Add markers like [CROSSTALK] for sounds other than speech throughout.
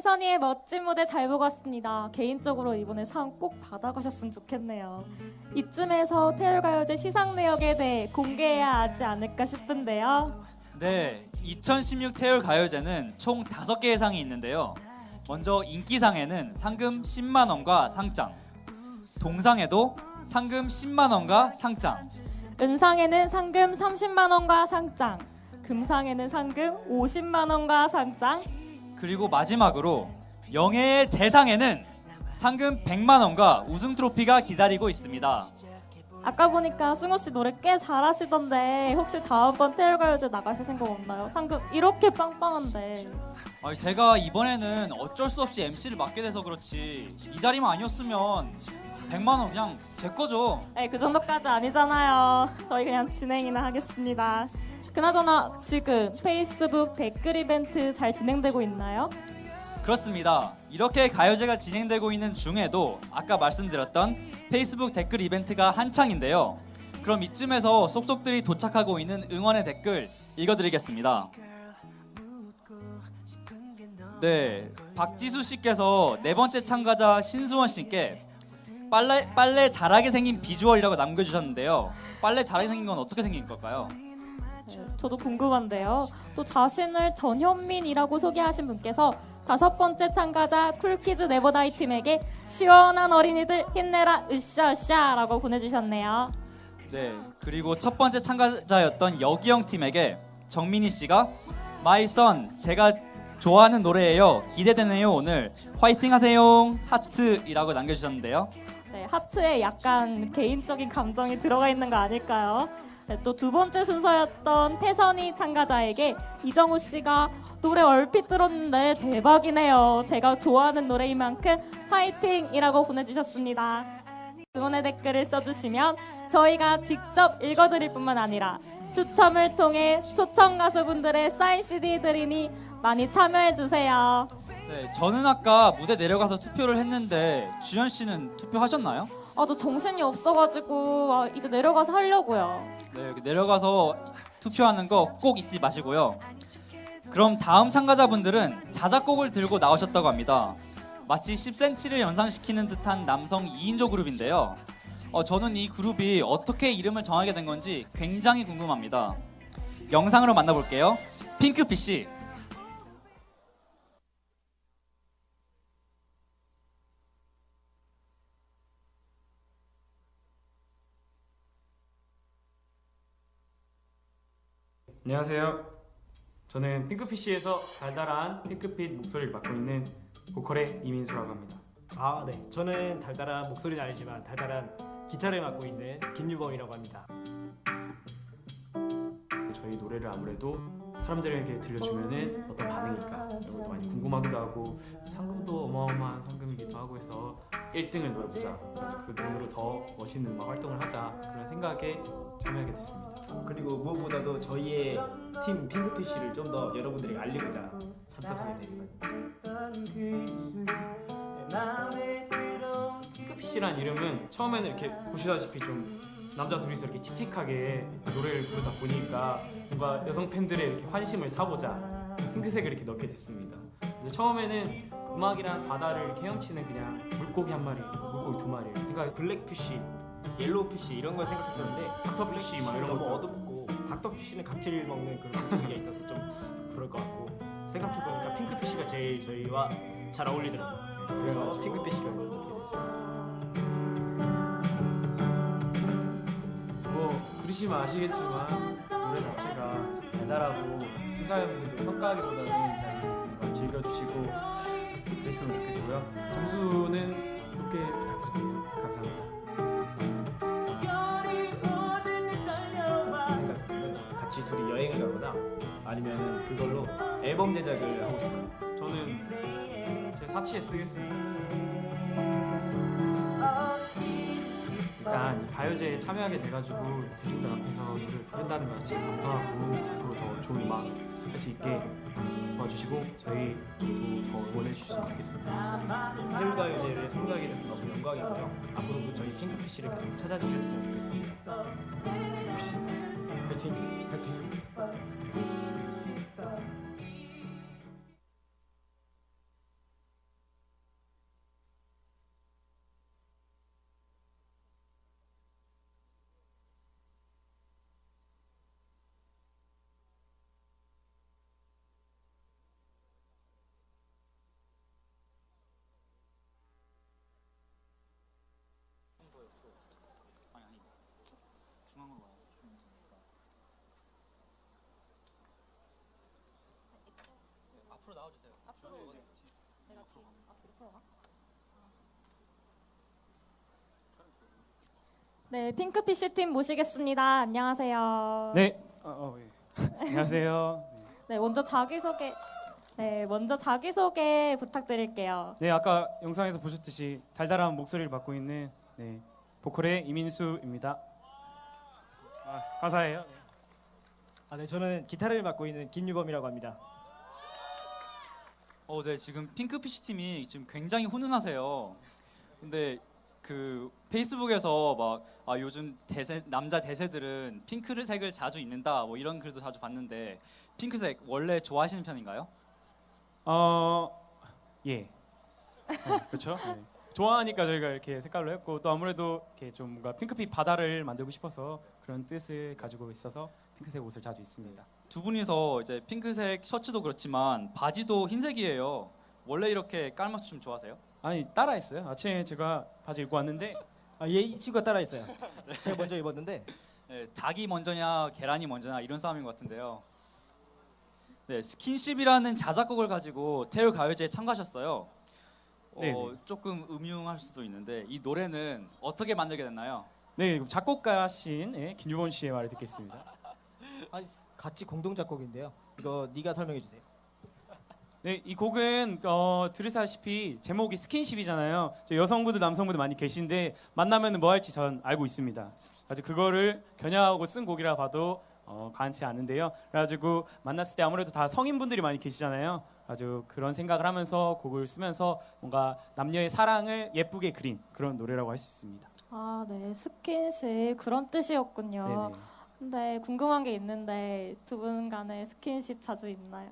태선이의 멋진 무대 잘 보고 왔습니다. 개인적으로 이번에 상 꼭 받아가셨으면 좋겠네요. 이쯤에서 태열가요제 시상 내역에 대해 공개해야 하지 않을까 싶은데요. 네, 2016 태울 가요제는 총 5개의 상이 있는데요. 먼저 인기상에는 상금 10만 원과 상장, 동상에도 상금 10만 원과 상장, 은상에는 상금 30만 원과 상장, 금상에는 상금 50만 원과 상장, 그리고 마지막으로 영예의 대상에는 상금 100만 원과 우승 트로피가 기다리고 있습니다. 아까 보니까 승호 씨 노래 꽤 잘하시던데 혹시 다음번 태열가요제 나가실 생각 없나요? 상금 이렇게 빵빵한데. 아니, 제가 이번에는 어쩔 수 없이 MC를 맡게 돼서 그렇지 이 자리만 아니었으면 100만 원 그냥 제 거죠. 네, 그 정도까지 아니잖아요. 저희 그냥 진행이나 하겠습니다. 그나저나 지금 페이스북 댓글 이벤트 잘 진행되고 있나요? 그렇습니다. 이렇게 가요제가 진행되고 있는 중에도 아까 말씀드렸던 페이스북 댓글 이벤트가 한창인데요. 그럼 이쯤에서 속속들이 도착하고 있는 응원의 댓글 읽어드리겠습니다. 네, 박지수 씨께서 네 번째 참가자 신수원 씨께 빨래 빨래 잘하게 생긴 비주얼이라고 남겨주셨는데요. 빨래 잘하게 생긴 건 어떻게 생긴 걸까요? 네, 저도 궁금한데요. 또 자신을 전현민이라고 소개하신 분께서 다섯 번째 참가자 쿨키즈 네버다이 팀에게 시원한 어린이들 힘내라 으쌰으쌰라고 보내주셨네요. 네 그리고 첫 번째 참가자였던 여기영 팀에게 정민희 씨가 마이 선 제가 좋아하는 노래예요 기대되네요 오늘 화이팅 하세요 하트이라고 남겨주셨는데요 네, 하트에 약간 개인적인 감정이 들어가 있는 거 아닐까요? 네, 또두 번째 순서였던 태선이 참가자에게 이정우 씨가 노래 얼핏 들었는데 대박이네요. 제가 좋아하는 노래인 만큼 화이팅이라고 보내주셨습니다. 응원의 댓글을 써주시면 저희가 직접 읽어드릴 뿐만 아니라 추첨을 통해 초청 가수분들의 사인 CD 드리니 많이 참여해주세요. 네 저는 아까 무대 내려가서 투표를 했는데 주현 씨는 투표하셨나요? 아, 저 정신이 없어가지고 아, 이제 내려가서 하려고요. 네 여기 내려가서 투표하는 거 꼭 잊지 마시고요 그럼 다음 참가자분들은 자작곡을 들고 나오셨다고 합니다 마치 10cm를 연상시키는 듯한 남성 2인조 그룹인데요 어, 저는 이 그룹이 어떻게 이름을 정하게 된 건지 굉장히 궁금합니다 영상으로 만나볼게요 핑크피쉬 안녕하세요. 저는 핑크피쉬에서 달달한 핑크빛 목소리를 맡고 있는 보컬의 이민수라고 합니다. 아, 네. 저는 달달한 목소리는 아니지만 달달한 기타를 맡고 있는 김유범이라고 합니다. 저희 노래를 아무래도 사람들에게 들려주면은 어떤 반응일까 이런 것도 많이 궁금하기도 하고 상금도 어마어마한 상금이기도 하고 해서 1등을 노려보자. 그래서 그 돈으로 더 멋있는 음악 활동을 하자 그런 생각에 참여하게 됐습니다. 그리고 무엇보다도 저희의 팀 핑크피쉬를 좀 더 여러분들에게 알리고자 참석하게 됐어요. 핑크피쉬란 이름은 처음에는 이렇게 보시다시피 좀 남자 둘이서 이렇게 칙칙하게 노래를 부르다 보니까 뭔가 여성 팬들의 이렇게 환심을 사고자 핑크색을 이렇게 넣게 됐습니다. 근데 처음에는 음악이란 바다를 헤엄치는 그냥 물고기 한 마리, 물고기 두 마리 생각이 블랙피쉬, 옐로우피쉬 이런 걸 생각했었는데 닥터피쉬 막 이런 너무 것도 어둡고 닥터피쉬는 각질 먹는 그런 분위기가 있어서 좀 그럴 것 같고 생각해보니까 핑크피쉬가 제일 저희와 잘 어울리더라고요. 네, 그래서. 핑크피쉬를 선택해 됐어요. 뭐 들으시면 아시겠지만 노래 자체가 달달하고 심사위원분들도 평가하기보다는 이 자리를 즐겨주시고 그랬으면 좋겠고요. 점수는 높게 부탁드릴게요. 감사합니다. 아니면 그걸로 앨범 제작을 하고 싶어요. 저는 제 사치에 쓰겠습니다. 일단 이 가요제에 참여하게 돼가지고 대중들 앞에서 노래를 부른다는 것 자체가 감사하고 앞으로 더 좋은 음악 할 수 있게 도와주시고 저희도 더 응원해 주셨으면 좋겠습니다. 태울가요제를 참가하게 돼서 너무 영광이고요. 앞으로도 저희 핑크피쉬를 계속 찾아주셨으면 좋겠습니다. 핑크피쉬 화이팅! 화이팅! 내가 뒤 앞으로 풀어가. 네, 핑크피쉬 팀 모시겠습니다. 안녕하세요. 네. 어, 어, 예. [LAUGHS] 안녕하세요. 네, 먼저 자기소개. 네, 먼저 자기소개 부탁드릴게요. 네, 아까 영상에서 보셨듯이 달달한 목소리를 맡고 있는 네, 보컬의 이민수입니다. 아, 감사해요. 아, 네, 저는 기타를 맡고 있는 김유범이라고 합니다. 어, 네 지금 핑크피쉬 팀이 지금 굉장히 훈훈하세요. 근데 그 페이스북에서 막 아, 요즘 대세 남자 대세들은 핑크색을 자주 입는다 뭐 이런 글도 자주 봤는데 핑크색 원래 좋아하시는 편인가요? 어, 예. 어, 그렇죠. 네. 좋아하니까 저희가 이렇게 색깔로 했고 또 아무래도 이렇게 좀 뭔가 핑크빛 바다를 만들고 싶어서 그런 뜻을 가지고 있어서 핑크색 옷을 자주 입습니다. 두 분이서 이제 핑크색 셔츠도 그렇지만 바지도 흰색이에요. 원래 이렇게 깔맞춤 좋아하세요? 아니 따라했어요. 아침에 제가 바지 입고 왔는데 아, 얘이 친구가 따라 있어요. [LAUGHS] 제가 먼저 입었는데 네, 닭이 먼저냐 계란이 먼저냐 이런 싸움인 것 같은데요. 네, 스킨십이라는 자작곡을 가지고 태울 가요제에 참가하셨어요. 어, 네, 네. 조금 음흉할 수도 있는데 이 노래는 어떻게 만들게 됐나요? 네 그럼 작곡가신 예, 김유범 씨의 말을 듣겠습니다. [LAUGHS] 같이 공동 작곡인데요. 이거 네가 설명해 주세요. 네, 이 곡은 어, 들으시다시피 제목이 스킨십이잖아요. 저 여성분들, 남성분들 많이 계신데 만나면 뭐 할지 전 알고 있습니다. 아주 그거를 겨냥하고 쓴 곡이라 봐도 어, 과한치 않은데요. 그래가지고 만났을 때 아무래도 다 성인분들이 많이 계시잖아요. 아주 그런 생각을 하면서 곡을 쓰면서 뭔가 남녀의 사랑을 예쁘게 그린 그런 노래라고 할 수 있습니다. 아, 네, 스킨십 그런 뜻이었군요. 네네. 근데 궁금한 게 있는데 두 분 간에 스킨십 자주 있나요?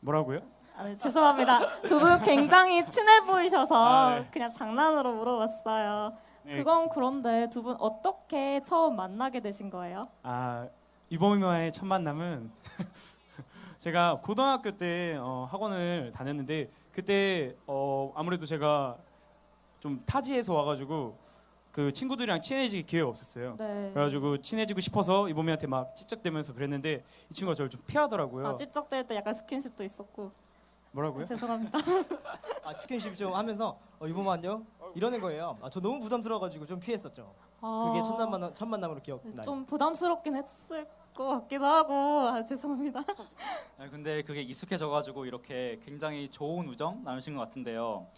뭐라고요? 아, 네, 죄송합니다. 두 분 굉장히 친해 보이셔서 아, 네. 그냥 장난으로 물어봤어요. 네. 그건 그런데 두 분 어떻게 처음 만나게 되신 거예요? 아 유범이와의 첫 만남은 [LAUGHS] 제가 고등학교 때 어, 학원을 다녔는데 그때 어, 아무래도 제가 좀 타지에서 와가지고 그 친구들이랑 친해질 기회가 없었어요. 네. 그래가지고 친해지고 싶어서 이범이한테 막 찝쩍대면서 그랬는데 이 친구가 저를 좀 피하더라고요. 아, 찝쩍댈 때 약간 스킨십도 있었고. 뭐라고요? 죄송합니다. [LAUGHS] 아 스킨십 좀 하면서 어, 이보면 안녕 이러는 거예요. 아, 저 너무 부담스러워가지고 좀 피했었죠. 그게 첫 만남 첫 만남으로 기억나요. 아, 좀 부담스럽긴 했을 것 같기도 하고. 아, 죄송합니다. 네, 근데 그게 익숙해져가지고 이렇게 굉장히 좋은 우정 나누신 것 같은데요.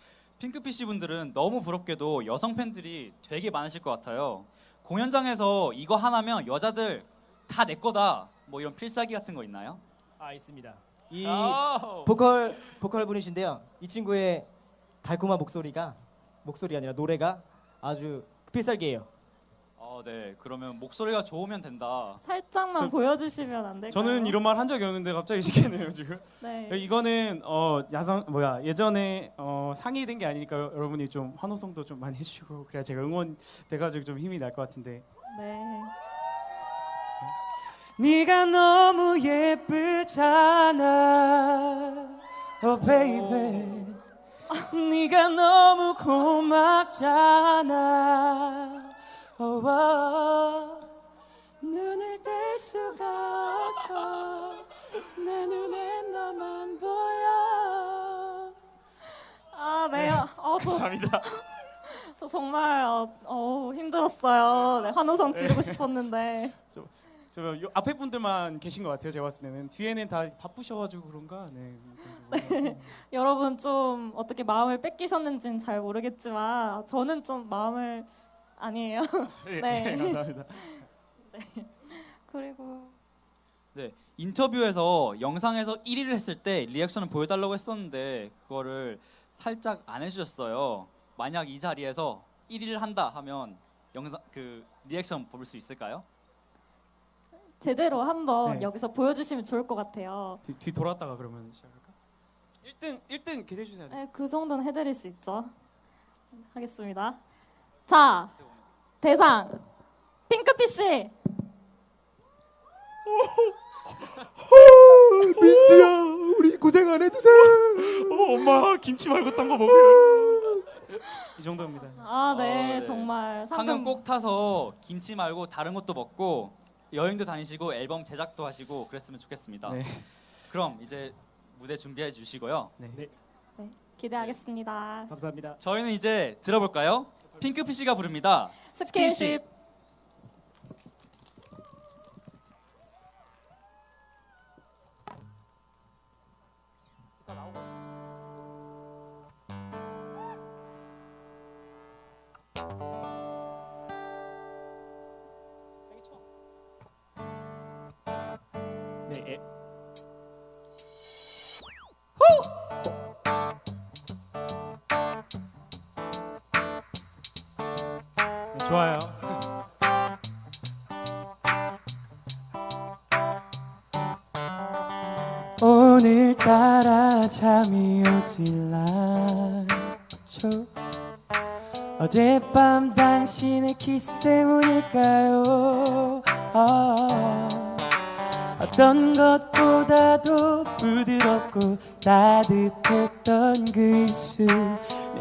핑크피쉬 분들은 너무 부럽게도 여성 팬들이 되게 많으실 것 같아요. 공연장에서 이거 하나면 여자들 다 내 거다. 뭐 이런 필살기 같은 거 있나요? 아, 있습니다. 이 아우. 보컬 보컬 분이신데요. 이 친구의 달콤한 목소리가 목소리 아니라 노래가 아주 필살기예요. 어, 네. 그러면 목소리가 좋으면 된다. 살짝만 저- 보여주시면 안 될까요? 저는 이런 말 한 적이 없는데 갑자기 시키네요 지금. 네. 이거는 어 야성 뭐야 예전에 어 상이 된게 아니니까 여러분이 좀 환호성도 좀 많이 해주시고 그래야 제가 응원 돼가지고 좀 힘이 날 것 같은데. 네. 네가 너무 예쁘잖아, oh baby. 네가 너무 고맙잖아, oh, oh. 눈을 뗄 수가 없어, 내 눈에 너만 보여. 아, 네. 어, 저, 감사합니다. [LAUGHS] 저 정말 어, 어우, 힘들었어요. 네, 환호성 지르고 싶었는데. [LAUGHS] 저요 앞에 분들만 계신 것 같아요. 제가 봤을 때는 뒤에는 다 바쁘셔가지고 그런가. 네. 그래가지고. [LAUGHS] 여러분 좀 어떻게 마음을 뺏기셨는지는 잘 모르겠지만 저는 좀 마음을 아니에요. 네. 감사합니다. 그리고 네. 인터뷰에서 영상에서 1위를 했을 때 리액션을 보여달라고 했었는데 그거를 살짝 안 해주셨어요. 만약 이 자리에서 1위를 한다 하면 영상 그 리액션 볼 수 있을까요? 제대로 한번 네. 여기서 보여주시면 좋을 것 같아요. 뒤, 뒤 돌았다가 그러면 시작할까? 1등 1등 기대해 주세요. 네, 그 정도는 해드릴 수 있죠. 하겠습니다. 자, 대상 핑크피쉬. 민수야, 우리 고생 안 해도 돼. 어, 엄마 김치 말고 딴 거 먹어요. 이 정도입니다. 아, 네, 어, 네. 정말 상금 상금 꼭 타서 김치 말고 다른 것도 먹고 여행도 다니시고 앨범 제작도 하시고 그랬으면 좋겠습니다. 네. 그럼 이제 무대 준비해 주시고요. 기대하겠습니다. 감사합니다. 저희는 이제 들어볼까요? 핑크피쉬가 부릅니다. 스킨십. 네. 예. 좋아요. 오늘따라 잠이 오질 않죠. 어젯밤 당신의 키스 때문일까요? 아, 어떤 것보다도 부드럽고 따뜻했던 그 입술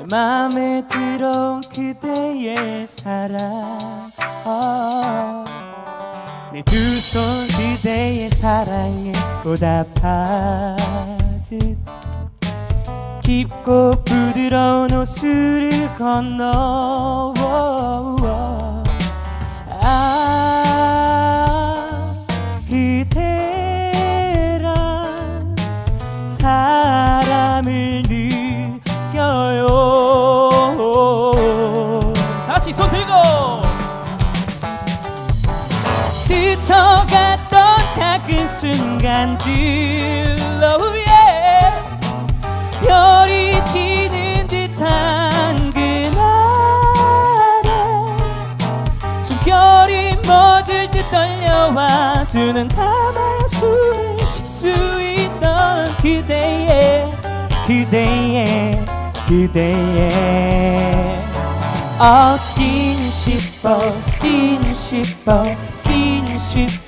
내 맘에 들어온 그대의 사랑. 아, 내두 손 그대의 사랑에 보답하듯. 깊고 부드러운 호수를 건너 아 스쳐갔던 작은 순간들 oh yeah. 별이 지는 듯한 그날에 숨결이 멎을 듯 떨려와 두 눈 감아 숨을 쉴 수 있던 그대의 그대의 그대의 Oh, skinship, oh, skinship, oh, skinship,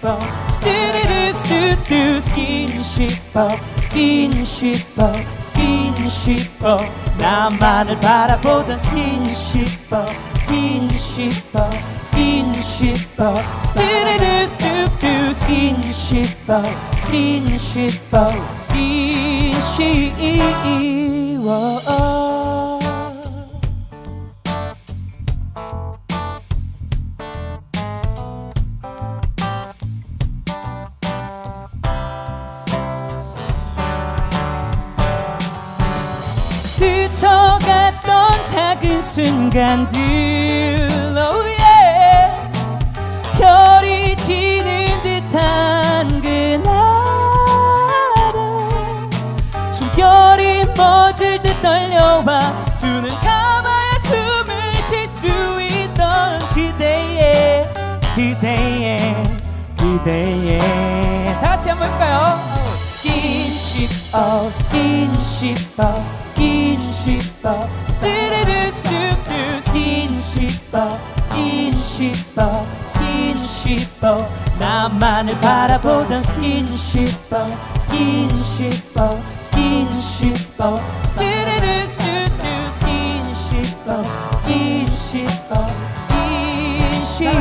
oh, stu-du-du-stu-du, skinship, oh, skinship, oh, skinship, oh, 나만을 바라보던 skinship, oh, skinship, oh, skinship, oh, stu-du-du-stu-du, skinship, oh, skinship, oh, skinship, oh. 스쳐갔던 순간들 oh yeah. 별이 지는 듯한 그날에 숨결이 멎을 듯 떨려와 두 눈 감아야 숨을 쉴 수 있던 그대의 그대의 그대의 다 같이 한번 해볼까요? 스킨십 어 나만을 바라보던 스킨십 어 스킨십 어 스킨십 어 스티르르 스투투 스킨십 어 스킨십 어 스킨십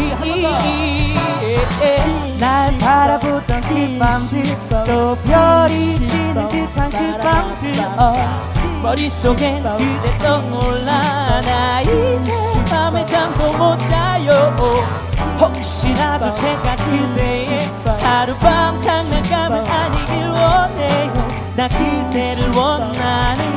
날 바라보던 그 밤들 또 별이 지는 듯한 그 밤들 어. 머릿속엔 그대 떠올라. 나 이제 밤에 잠도 못 자요 혹시라도 제가 그대의 하룻밤 장난감은 아니길 원해요. 나 그대를 원하는